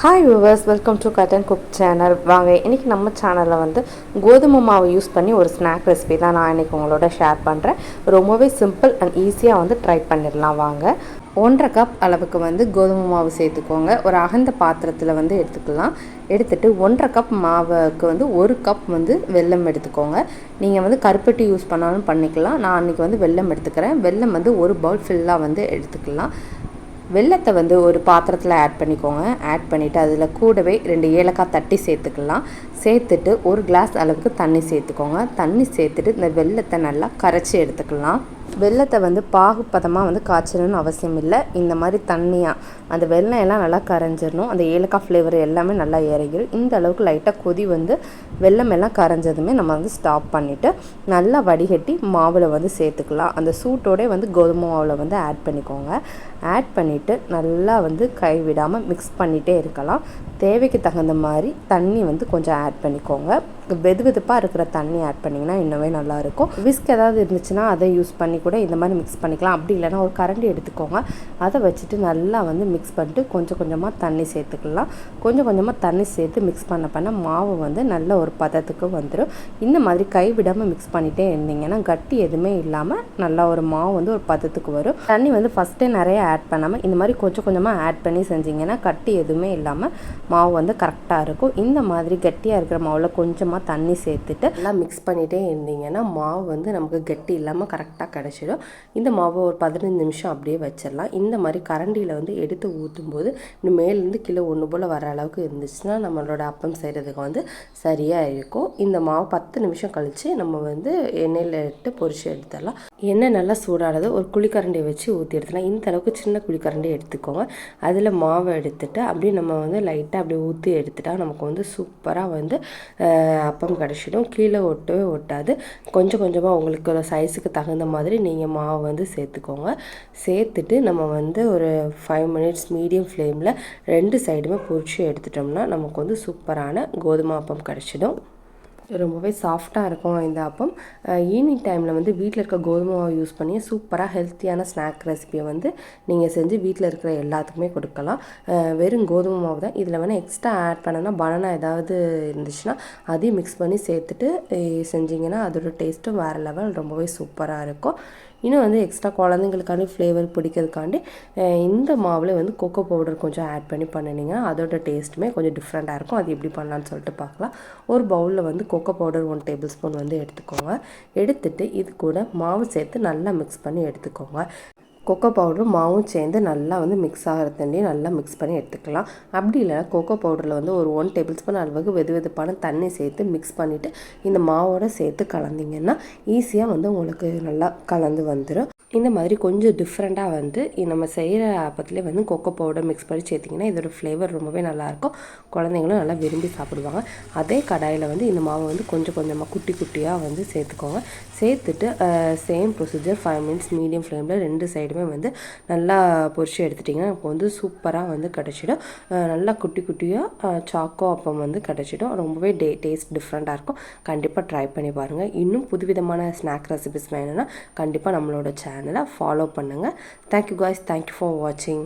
Hi viewers welcome to cut and cook channel வாங்க இன்றைக்கி நம்ம சேனலில் வந்து கோதுமை மாவு யூஸ் பண்ணி ஒரு ஸ்நாக் ரெசிபி தான் நான் இன்றைக்கி உங்களோட ஷேர் பண்ணுறேன் ரொம்பவே சிம்பிள் அண்ட் ஈஸியாக வந்து ட்ரை பண்ணிடலாம் வாங்க. ஒன்றரை கப் அளவுக்கு வந்து கோதுமை மாவு சேர்த்துக்கோங்க. ஒரு அகந்த பாத்திரத்தில் வந்து எடுத்துக்கலாம். எடுத்துட்டு ஒன்றரை கப் மாவுக்கு வந்து ஒரு கப் வந்து வெல்லம் எடுத்துக்கோங்க. நீங்கள் வந்து கருப்பட்டி யூஸ் பண்ணாலும் பண்ணிக்கலாம். நான் அன்றைக்கி வந்து வெல்லம் எடுத்துக்கிறேன். வெல்லம் வந்து ஒரு பவுல் ஃபில்லாக வந்து எடுத்துக்கலாம். வெள்ளத்தை வந்து ஒரு பாத்திரத்தில் ஆட் பண்ணிக்கோங்க. ஆட் பண்ணிவிட்டு அதில் கூடவே ரெண்டு ஏலக்காய் தட்டி சேர்த்துக்கலாம். சேர்த்துட்டு ஒரு கிளாஸ் அளவுக்கு தண்ணி சேர்த்துக்கோங்க. தண்ணி சேர்த்துட்டு இந்த வெள்ளத்தை நல்லா கரைச்சி எடுத்துக்கலாம். வெள்ளத்தை வந்து பாகுப்பதமாக வந்து காய்ச்சணும்னு அவசியம் இல்லை. இந்த மாதிரி தண்ணியாக அந்த வெள்ளம் எல்லாம் நல்லா கரைஞ்சிடணும் அந்த ஏலக்காய் ஃப்ளேவர் எல்லாமே நல்லா இறங்கிடும் இந்த அளவுக்கு லைட்டாக கொதி வந்து வெள்ளம் எல்லாம் கரைஞ்சதுமே நம்ம வந்து ஸ்டாப் பண்ணிவிட்டு நல்லா வடிகட்டி மாவில் வந்து சேர்த்துக்கலாம். அந்த சூட்டோடே வந்து கோதுமை மாவில் வந்து ஆட் பண்ணிக்கோங்க. ஆட் பண்ணிவிட்டு நல்லா வந்து கைவிடாமல் மிக்ஸ் பண்ணிகிட்டே இருக்கலாம். தேவைக்கு தகுந்த மாதிரி தண்ணி வந்து கொஞ்சம் ஆட் பண்ணிக்கோங்க. வெது வெதுப்பாக இருக்கிற தண்ணி ஆட் பண்ணிங்கன்னா இன்னுமே நல்லாயிருக்கும் விஸ்க் ஏதாவது இருந்துச்சுன்னா அதை யூஸ் பண்ணி கூட இந்த மாதிரி மிக்ஸ் பண்ணிக்கலாம். அப்படி இல்லைன்னா ஒரு கரண்டி எடுத்துக்கோங்க. அதை வச்சுட்டு நல்லா வந்து மிக்ஸ் பண்ணிட்டு கொஞ்சம் கொஞ்சமாக தண்ணி சேர்த்துக்கலாம். கொஞ்சம் கொஞ்சமாக தண்ணி சேர்த்து மிக்ஸ் பண்ண பண்ண மாவு வந்து நல்ல ஒரு பதத்துக்கு வந்துடும் இந்த மாதிரி கைவிடாமல் மிக்ஸ் பண்ணிகிட்டே இருந்தீங்கன்னா கட்டி எதுவுமே இல்லாமல் நல்லா ஒரு மாவு வந்து ஒரு பதத்துக்கு வரும். தண்ணி வந்து ஃபஸ்ட்டே நிறைய ஆட் பண்ணாமல் இந்த மாதிரி கொஞ்சம் கொஞ்சமாக ஆட் பண்ணி செஞ்சிங்கன்னா கட்டி எதுவுமே இல்லாமல் மாவு வந்து கரெக்டாக இருக்கும். இந்த மாதிரி கட்டியாக இருக்கிற மாவில் கொஞ்சமாக தண்ணி சேர்த்துட்டு நல்லா மிக்ஸ் பண்ணிகிட்டே இருந்தீங்கன்னா மாவு வந்து நமக்கு கட்டி இல்லாமல் கரெக்டாக கிடைக்கும் கிடச்சிடும் இந்த மாவை ஒரு பதினஞ்சு நிமிஷம் அப்படியே வச்சிடலாம். இந்த மாதிரி கரண்டியில் வந்து எடுத்து ஊற்றும் போது இன்னும் மேலேருந்து கிலோ ஒன்று போல் வர அளவுக்கு இருந்துச்சுன்னா நம்மளோட அப்பம் செய்கிறதுக்கு வந்து சரியாக இருக்கும். இந்த மாவு பத்து நிமிஷம் கழித்து நம்ம வந்து எண்ணெயில் இட்டு பொரிச்சு எடுத்துடலாம். எண்ணெய் நல்லா சூடானது ஒரு குழிக்கரண்டியை வச்சு ஊற்றி எடுத்துலாம் இந்த அளவுக்கு சின்ன குழிக்கரண்டி எடுத்துக்கோங்க. அதில் மாவை எடுத்துட்டு அப்படியே நம்ம வந்து லைட்டாக அப்படியே ஊற்றி எடுத்துட்டா நமக்கு வந்து சூப்பராக வந்து அப்பம் கிடச்சிடும். கீழே ஒட்டவே ஒட்டாது. கொஞ்சம் கொஞ்சமாக உங்களுக்கு சைஸுக்கு தகுந்த மாதிரி நீங்கள் மாவை வந்து சேர்த்துக்கோங்க. சேர்த்துட்டு நம்ம வந்து ஒரு ஃபைவ் மினிட்ஸ் மீடியம் ஃப்ளேமில் ரெண்டு சைடுமே பொரிச்சு எடுத்துட்டோம்னா நமக்கு வந்து சூப்பரான கோதுமை அப்பம் கிடச்சிடும். ரொம்பவே சாஃப்டாக இருக்கும் இந்த அப்பம். ஈவினிங் டைமில் வந்து வீட்டில் இருக்க கோதுமை மாவு யூஸ் பண்ணி சூப்பராக ஹெல்த்தியான ஸ்நாக் ரெசிபியை வந்து நீங்கள் செஞ்சு வீட்டில் இருக்கிற எல்லாத்துக்குமே கொடுக்கலாம். வெறும் கோதுமை மாவு தான். இதில் வேணால் எக்ஸ்ட்ரா ஆட் பண்ணனா பனானா ஏதாவது இருந்துச்சுன்னா அதையும் மிக்ஸ் பண்ணி சேர்த்துட்டு செஞ்சிங்கன்னா அதோட டேஸ்ட்டும் வேறு லெவல் ரொம்பவே சூப்பராக இருக்கும். இன்னும் வந்து எக்ஸ்ட்ரா குழந்தைங்களுக்காண்டி ஃப்ளேவர் பிடிக்கிறதுக்காண்டி இந்த மாவில் வந்து கொக்கோ பவுடர் கொஞ்சம் ஆட் பண்ணி பண்ணினீங்க. அதோட டேஸ்ட்டுமே கொஞ்சம் டிஃப்ரெண்ட்டாக இருக்கும். அது எப்படி பண்ணலான்னு சொல்லிட்டு பார்க்கலாம். ஒரு பவுலில் வந்து cocoa powder one tablespoon வந்து எடுத்துக்கோங்க. எடுத்துகிட்டு இது கூட மாவு சேர்த்து நல்லா மிக்ஸ் பண்ணி எடுத்துக்கோங்க. கொக்கோ பவுடரும் மாவும் சேர்ந்து நல்லா வந்து மிக்ஸ் ஆகிறதுண்டி நல்லா மிக்ஸ் பண்ணி எடுத்துக்கலாம். அப்படி இல்லைனா கொக்கோ பவுடரில் வந்து ஒரு ஒன் டேபிள் ஸ்பூன் அளவுக்கு வெது வெதுப்பான தண்ணி சேர்த்து மிக்ஸ் பண்ணிவிட்டு இந்த மாவோட சேர்த்து கலந்திங்கன்னா ஈஸியாக வந்து உங்களுக்கு நல்லா கலந்து வந்துடும் இந்த மாதிரி கொஞ்சம் டிஃப்ரெண்ட்டாக வந்து நம்ம செய்கிற அப்பத்துலேயே வந்து கொக்கோ பவுடர் மிக்ஸ் பண்ணி சேர்த்திங்கன்னா இதோட ஃப்ளேவர் ரொம்பவே நல்லாயிருக்கும் குழந்தைங்களும் நல்லா விரும்பி சாப்பிடுவாங்க. அதே கடாயில் வந்து இந்த மாவை வந்து கொஞ்சம் கொஞ்சமாக குட்டி குட்டியாக வந்து சேர்த்துக்கோங்க. சேர்த்துட்டு same procedure five minutes medium ஃப்ளேமில் ரெண்டு சைடுமே வந்து நல்லா பொரிச்சு எடுத்துட்டிங்கன்னா இப்போ வந்து சூப்பராக வந்து கிடச்சிடும். நல்லா குட்டி குட்டியாக சாக்கோ அப்பம் வந்து கிடச்சிடும். ரொம்பவே டே டேஸ்ட் டிஃப்ரெண்ட்டாக இருக்கும். கண்டிப்பாக ட்ரை பண்ணி பாருங்கள் இன்னும் புதுவிதமான ஸ்நாக் ரெசிபிஸ் வேணும்னா கண்டிப்பாக நம்மளோட சேனலை ஃபாலோ பண்ணுங்கள் தேங்க்யூ காய்ஸ் தேங்க்யூ ஃபார் வாட்சிங்